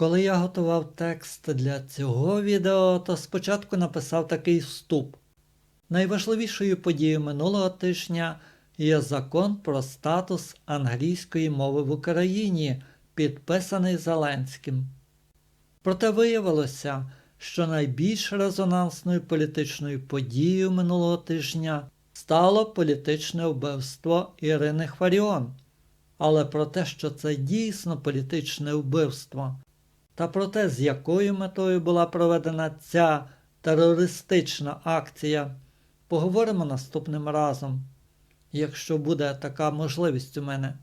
Коли я готував текст для цього відео, то спочатку написав такий вступ. Найважливішою подією минулого тижня є закон про статус англійської мови в Україні, підписаний Зеленським. Проте виявилося, що найбільш резонансною політичною подією минулого тижня стало політичне вбивство Ірини Хваріон. Але про те, що це дійсно політичне вбивство, та про те, з якою метою була проведена ця терористична акція, поговоримо наступним разом, якщо буде така можливість у мене.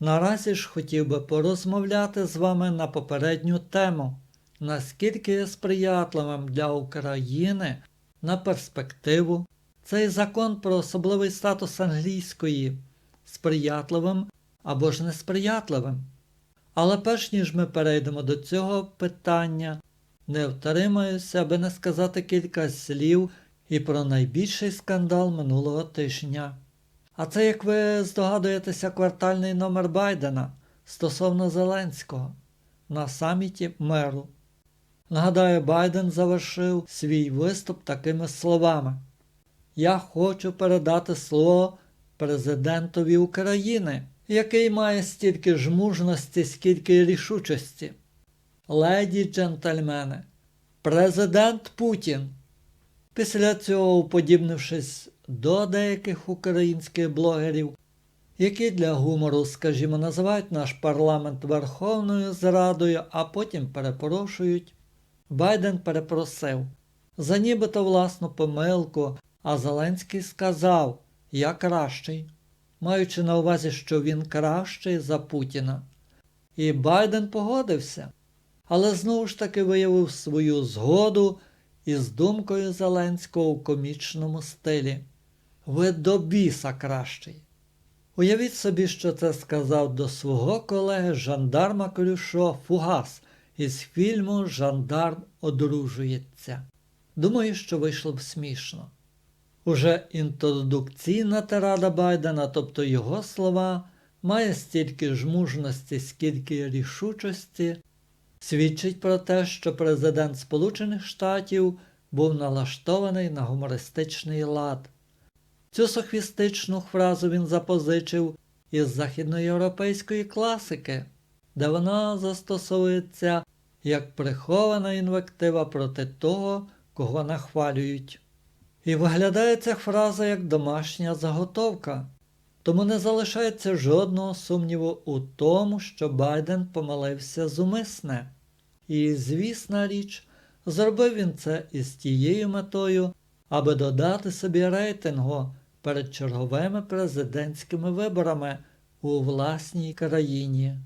Наразі ж хотів би порозмовляти з вами на попередню тему, наскільки є сприятливим для України на перспективу цей закон про особливий статус англійської сприятливим або ж несприятливим. Але перш ніж ми перейдемо до цього питання, не втримаюся, аби не сказати кілька слів і про найбільший скандал минулого тижня. А це, як ви здогадуєтеся, квартальний номер Байдена стосовно Зеленського на саміті меру. Нагадаю, Байден завершив свій виступ такими словами: Я хочу передати слово президентові України, який має стільки ж мужності, скільки рішучості. Леді джентльмени, президент Путін. Після цього, уподібнившись до деяких українських блогерів, які для гумору, скажімо, називають наш парламент Верховною Зрадою, а потім перепрошують, Байден перепросив за нібито власну помилку, а Зеленський сказав Я кращий, маючи на увазі, що він кращий за Путіна. І Байден погодився, але знову ж таки виявив свою згоду із думкою Зеленського у комічному стилі. Ви до біса кращий. Уявіть собі, що це сказав до свого колеги жандарма Клюшо Фугас із фільму Жандарм одружується. Думаю, що вийшло б смішно. Уже інтродукційна тирада Байдена, тобто його слова, має стільки ж мужності, скільки рішучості, свідчить про те, що президент Сполучених Штатів був налаштований на гумористичний лад. Цю сохвістичну фразу він запозичив із західноєвропейської класики, де вона застосовується як прихована інвектива проти того, кого нахвалюють. І виглядає ця фраза як домашня заготовка, тому не залишається жодного сумніву у тому, що Байден помилився зумисне. І, звісна річ, зробив він це із тією метою, аби додати собі рейтингу перед черговими президентськими виборами у власній країні.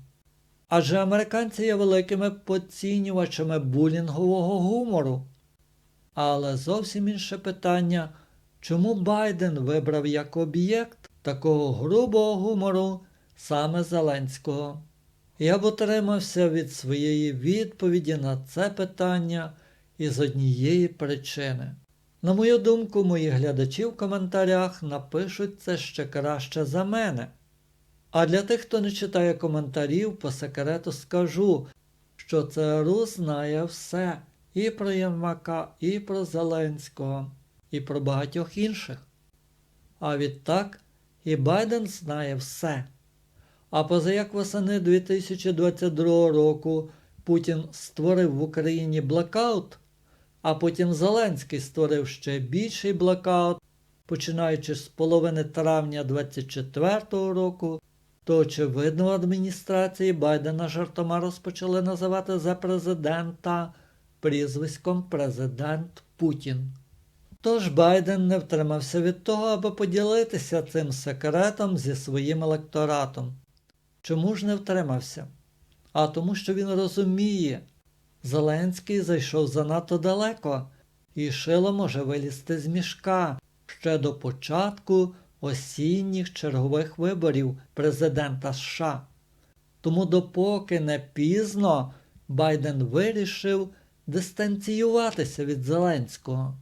Адже американці є великими поцінювачами булінгового гумору. Але зовсім інше питання, чому Байден вибрав як об'єкт такого грубого гумору саме Зеленського? Я б утримався від своєї відповіді на це питання із однієї причини. На мою думку, мої глядачі в коментарях напишуть це ще краще за мене. А для тих, хто не читає коментарів, по секрету скажу, що ЦРУ знає все і про Єрмака, і про Зеленського, і про багатьох інших. А відтак і Байден знає все. А позаяк восени 2022 року Путін створив в Україні блокаут, а потім Зеленський створив ще більший блокаут, починаючи з половини травня 2024 року, то очевидно в адміністрації Байдена жартома розпочали називати за президента прізвиськом Президент Путін. Тож Байден не втримався від того, аби поділитися цим секретом зі своїм електоратом. Чому ж не втримався? А тому, що він розуміє, Зеленський зайшов занадто далеко, і шило може вилізти з мішка ще до початку осінніх чергових виборів президента США. Тому, допоки не пізно, Байден вирішив дистанціюватися від Зеленського.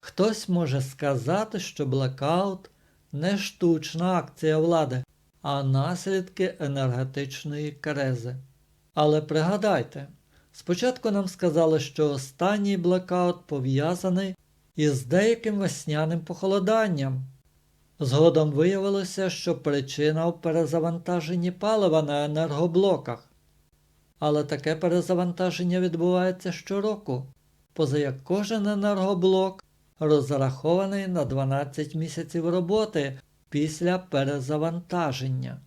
Хтось може сказати, що блекаут не штучна акція влади, а наслідки енергетичної кризи. Але пригадайте, Спочатку нам сказали, що останній блекаут пов'язаний із деяким весняним похолоданням. Згодом виявилося, що причина в перезавантаженні палива на енергоблоках. Але таке перезавантаження відбувається щороку, поза як кожен енергоблок розрахований на 12 місяців роботи після перезавантаження.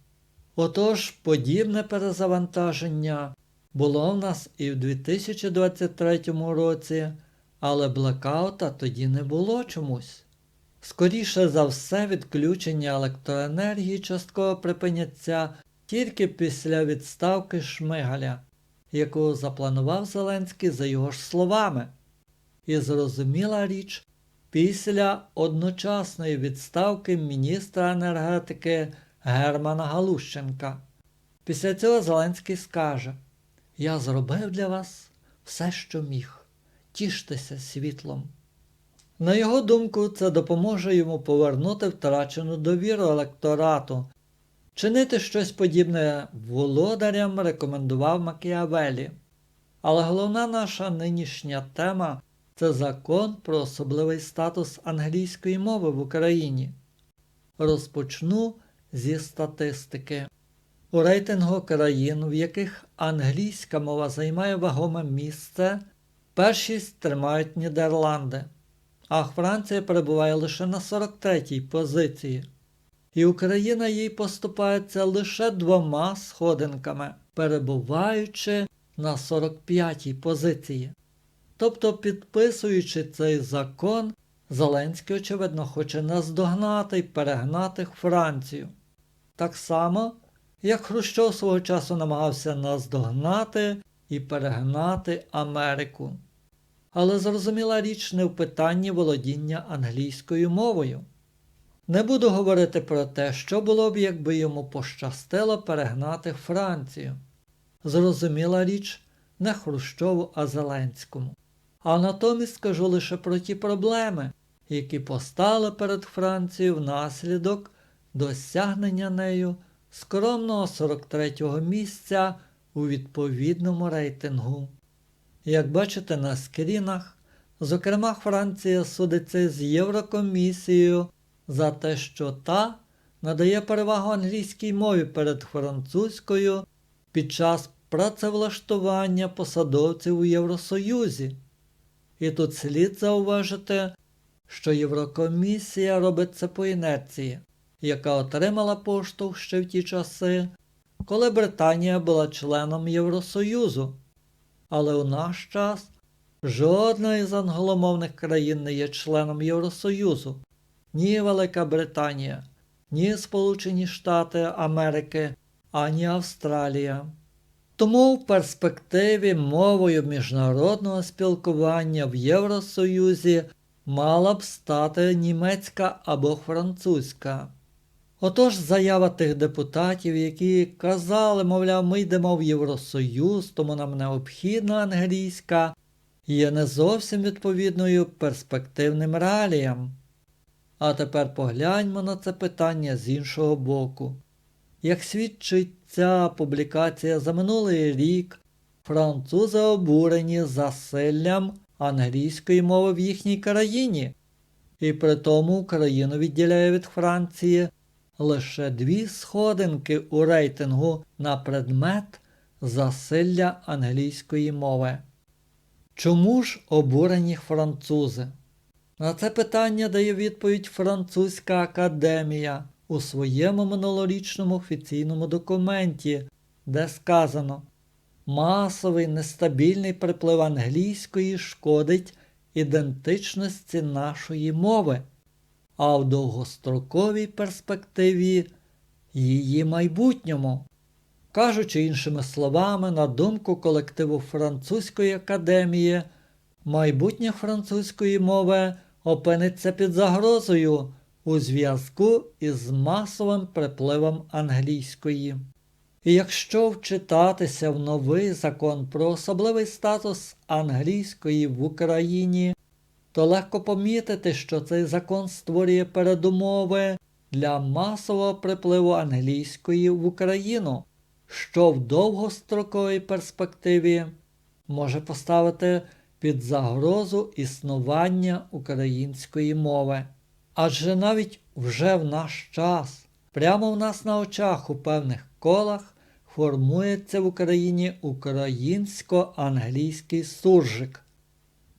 Отож, подібне перезавантаження було в нас і в 2023 році, але блекаута тоді не було чомусь. Скоріше за все, відключення електроенергії частково припиняться тільки після відставки Шмигаля, яку запланував Зеленський за його ж словами. І зрозуміла річ, після одночасної відставки міністра енергетики Германа Галущенка. Після цього Зеленський скаже: Я зробив для вас все, що міг. Тіштеся світлом. На його думку, це допоможе йому повернути втрачену довіру електорату. Чинити щось подібне володарям рекомендував Макіавелі. Але головна наша нинішня тема це закон про особливий статус англійської мови в Україні. Розпочну зі статистики. У рейтингу країн, в яких англійська мова займає вагоме місце, першість тримають Нідерланди, а Франція перебуває лише на 43-й позиції. І Україна їй поступається лише двома сходинками, перебуваючи на 45-й позиції. Тобто, підписуючи цей закон, Зеленський, очевидно, хоче наздогнати й перегнати Францію. Так само, як Хрущов свого часу намагався наздогнати і перегнати Америку. Але зрозуміла річ не в питанні володіння англійською мовою. Не буду говорити про те, що було б, якби йому пощастило перегнати Францію. Зрозуміла річ не Хрущову, а Зеленському. А натомість скажу лише про ті проблеми, які постали перед Францією внаслідок досягнення нею скромного 43-го місця у відповідному рейтингу. Як бачите на скрінах, зокрема Франція судиться з Єврокомісією за те, що та надає перевагу англійській мові перед французькою під час працевлаштування посадовців у Євросоюзі. І тут слід зауважити, що Єврокомісія робить це по інерції, яка отримала поштовх ще в ті часи, коли Британія була членом Євросоюзу. Але у наш час жодна із англомовних країн не є членом Євросоюзу, ні Велика Британія, ні Сполучені Штати Америки, ані Австралія. Тому в перспективі мовою міжнародного спілкування в Євросоюзі мала б стати німецька або французька. Отож заява тих депутатів, які казали, мовляв, ми йдемо в Євросоюз, тому нам необхідна англійська, є не зовсім відповідною перспективним реаліям. А тепер погляньмо на це питання з іншого боку. Як свідчить ця публікація за минулий рік, французи обурені засиллям англійської мови в їхній країні, і при тому Україну відділяє від Франції лише дві сходинки у рейтингу на предмет засилля англійської мови. Чому ж обурені французи? На це питання дає відповідь Французька академія у своєму минулорічному офіційному документі, де сказано масовий нестабільний приплив англійської шкодить ідентичності нашої мови, а в довгостроковій перспективі її майбутньому. Кажучи іншими словами, на думку колективу Французької академії, майбутнє французької мови опиниться під загрозою у зв'язку із масовим припливом англійської. І якщо вчитатися в новий закон про особливий статус англійської в Україні, то легко помітити, що цей закон створює передумови для масового припливу англійської в Україну, що в довгостроковій перспективі може поставити під загрозу існування української мови. Адже навіть вже в наш час, прямо в нас на очах у певних колах, формується в Україні українсько-англійський суржик,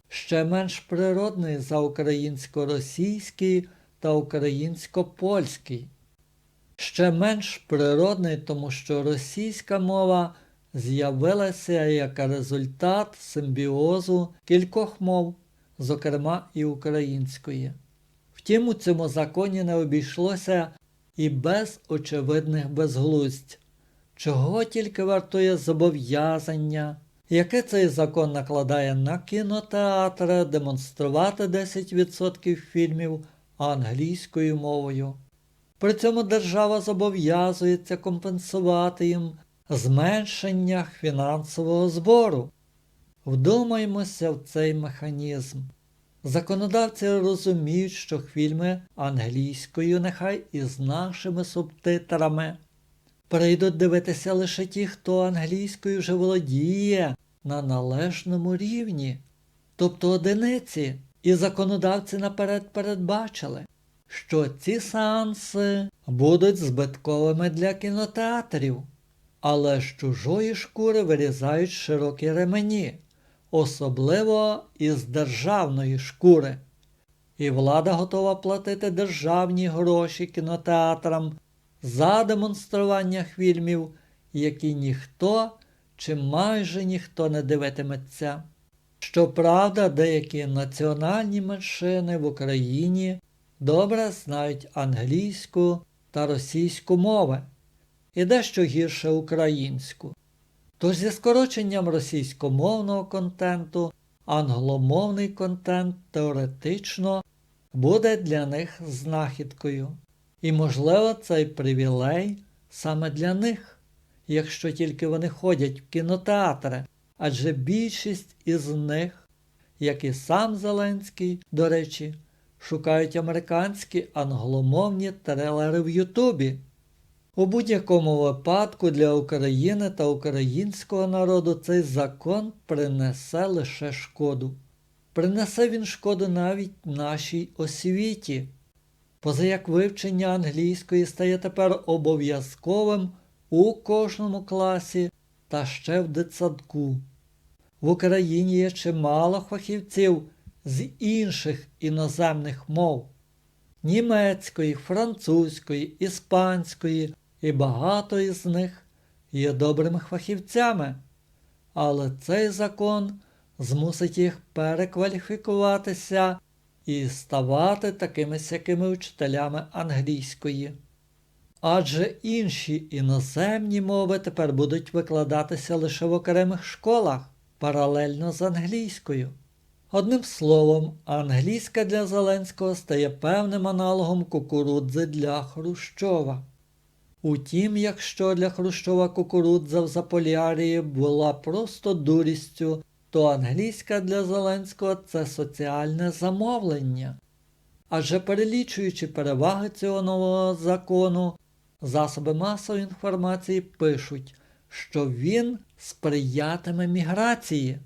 ще менш природний за українсько-російський та українсько-польський. Ще менш природний, тому що російська мова з'явилася як результат симбіозу кількох мов, зокрема і української. Втім, у цьому законі не обійшлося і без очевидних безглуздь, чого тільки вартує зобов'язання, яке цей закон накладає на кінотеатри демонструвати 10% фільмів англійською мовою. При цьому держава зобов'язується компенсувати їм зменшення фінансового збору. Вдумаймося в цей механізм. Законодавці розуміють, що фільми англійською, нехай і з нашими субтитрами, прийдуть дивитися лише ті, хто англійською вже володіє на належному рівні, тобто одиниці, і законодавці наперед передбачили, що ці сеанси будуть збитковими для кінотеатрів, але з чужої шкури вирізають широкі ремені особливо із державної шкури. І влада готова платити державні гроші кінотеатрам за демонстрування фільмів, які ніхто чи майже ніхто не дивитиметься. Щоправда, деякі національні меншини в Україні добре знають англійську та російську мови і дещо гірше українську. Тож зі скороченням російськомовного контенту англомовний контент теоретично буде для них знахідкою. І, можливо, цей привілей саме для них, якщо тільки вони ходять в кінотеатри, адже більшість із них, як і сам Зеленський, до речі, шукають американські англомовні трилери в Ютубі. У будь-якому випадку для України та українського народу цей закон принесе лише шкоду. Принесе він шкоду навіть нашій освіті, позаяк вивчення англійської стає тепер обов'язковим у кожному класі та ще в дитсадку. В Україні є чимало фахівців з інших іноземних мов німецької, французької, іспанської і багато із них є добрими фахівцями, але цей закон змусить їх перекваліфікуватися і ставати такими сякими вчителями англійської. Адже інші іноземні мови тепер будуть викладатися лише в окремих школах паралельно з англійською. Одним словом, англійська для Зеленського стає певним аналогом кукурудзи для Хрущова. Утім, якщо для Хрущова кукурудза в Заполярії була просто дурістю, то англійська для Зеленського це соціальне замовлення. Адже перелічуючи переваги цього нового закону, засоби масової інформації пишуть, що він сприятиме міграції.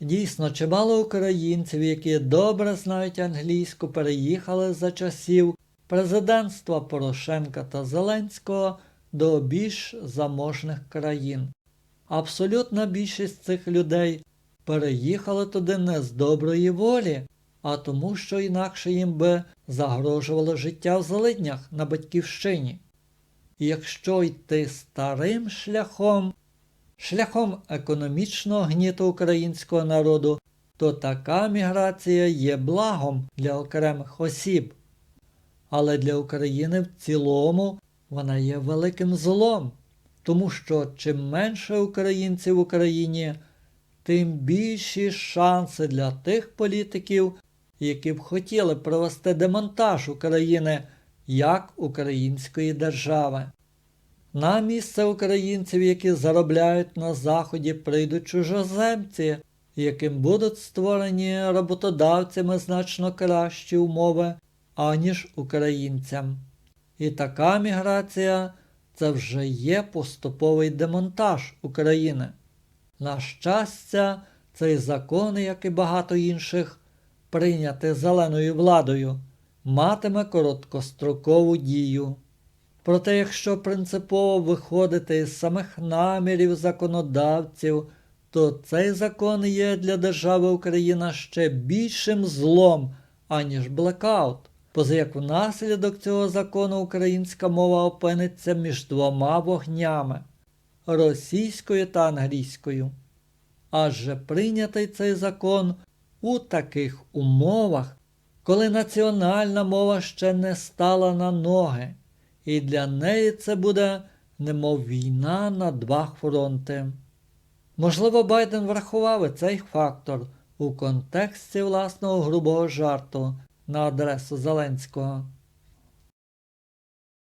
Дійсно, чимало українців, які добре знають англійську, переїхали за часів президентства Порошенка та Зеленського до більш заможних країн. Абсолютна більшість цих людей переїхали туди не з доброї волі, а тому, що інакше їм би загрожувало життя в злиднях на батьківщині. І якщо йти старим шляхом, шляхом економічного гніту українського народу, то така міграція є благом для окремих осіб але для України в цілому вона є великим злом, тому що чим менше українців в Україні, тим більші шанси для тих політиків, які б хотіли провести демонтаж України як української держави. На місце українців, які заробляють на Заході, прийдуть чужоземці, яким будуть створені роботодавцями значно кращі умови аніж українцям. І така міграція це вже є поступовий демонтаж України. На щастя, цей закон, як і багато інших, прийняти зеленою владою, матиме короткострокову дію. Проте, якщо принципово виходити із самих намірів законодавців, то цей закон є для держави Україна ще більшим злом, аніж блекаут, поза як внаслідок цього закону українська мова опиниться між двома вогнями російською та англійською. Адже прийнятий цей закон у таких умовах, коли національна мова ще не стала на ноги, і для неї це буде немов війна на два фронти. Можливо, Байден врахував і цей фактор у контексті власного грубого жарту на адресу Зеленського.